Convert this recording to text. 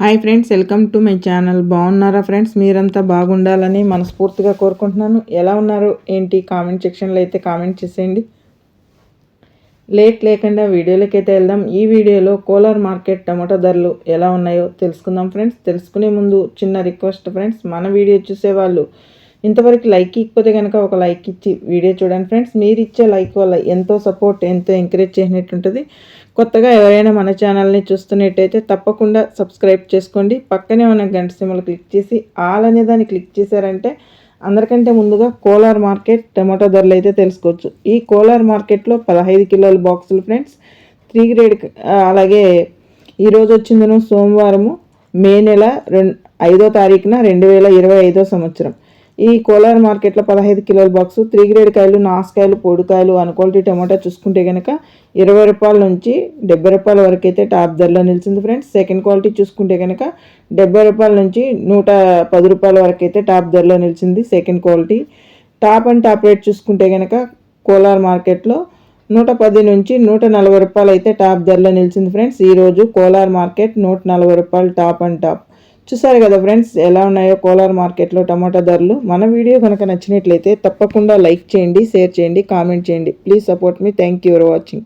Hi friends welcome to my channel. బాగున్నారా friends? మీరంతా బాగుండాలని మనస్ఫూర్తిగా కోరుకుంటున్నాను. ఎలా ఉన్నారు? ఏంటి? కామెంట్ సెక్షన్లో అయితే కామెంట్ చేసేయండి. లేట్ లేకుండా వీడియోలోకి అయితే వెళ్దాం. ఈ వీడియోలో కోలార్ మార్కెట్ టమాటో ధరలు ఎలా ఉన్నాయో తెలుసుకుందాం ఫ్రెండ్స్. తెలుసుకునే ముందు చిన్న రిక్వెస్ట్ ఫ్రెండ్స్ మన వీడియో చూసేవాళ్ళు ఇంతవరకు లైక్ ఇకపోతే కనుక ఒక లైక్ ఇచ్చి వీడియో చూడండి ఫ్రెండ్స్. మీరు ఇచ్చే లైక్ వల్ల ఎంతో సపోర్ట్ ఎంతో ఎంకరేజ్ చేసినట్టు ఉంటుంది కొత్తగా ఎవరైనా మన ఛానల్ని చూస్తున్నట్టయితే తప్పకుండా సబ్స్క్రైబ్ చేసుకోండి. పక్కనే ఉన్న గంట సిమ్మలు క్లిక్ చేసి ఆల్ అనే దాన్ని క్లిక్ చేశారంటే అందరికంటే ముందుగా కోలార్ మార్కెట్ టమాటో ధరలు అయితే తెలుసుకోవచ్చు. ఈ కోలార్ మార్కెట్లో పదహైదు కిలోల బాక్సులు ఫ్రెండ్స్. త్రీ గ్రేడ్ అలాగే ఈరోజు వచ్చిందను సోమవారము మే నెల రెండు ఐదో తారీఖున రెండు వేల ఇరవై ఐదో సంవత్సరం. ఈ కోలార్ మార్కెట్లో పదహైదు కిలోల బాక్స్ త్రీ గ్రేడ్ కాయలు నాసుకాయలు పొడికాయలు క్వాలిటీ టమాటా చూసుకుంటే కనుక ఇరవై రూపాయల నుంచి డెబ్బై రూపాయల వరకు అయితే టాప్ ధరలో నిలిచింది ఫ్రెండ్స్. సెకండ్ క్వాలిటీ చూసుకుంటే కనుక డెబ్బై రూపాయల నుంచి నూట పది రూపాయల వరకు అయితే టాప్ ధరలో నిలిచింది second quality. Top and top rate చూసుకుంటే కనుక కోలార్ మార్కెట్లో నూట పది నుంచి నూట నలభై రూపాయలు అయితే టాప్ ధరలో నిలిచింది ఫ్రెండ్స్. ఈరోజు కోలార్ మార్కెట్ నూట నలభై రూపాయలు టాప్ అండ్ టాప్. చూసారు కదా ఫ్రెండ్స్ ఎలా ఉన్నాయో కోలార్ మార్కెట్లో టమాటా ధరలు. మన వీడియో కనుక నచ్చినట్లయితే తప్పకుండా లైక్ చేయండి షేర్ చేయండి కామెంట్ చేయండి. Please support me. Thank you for watching.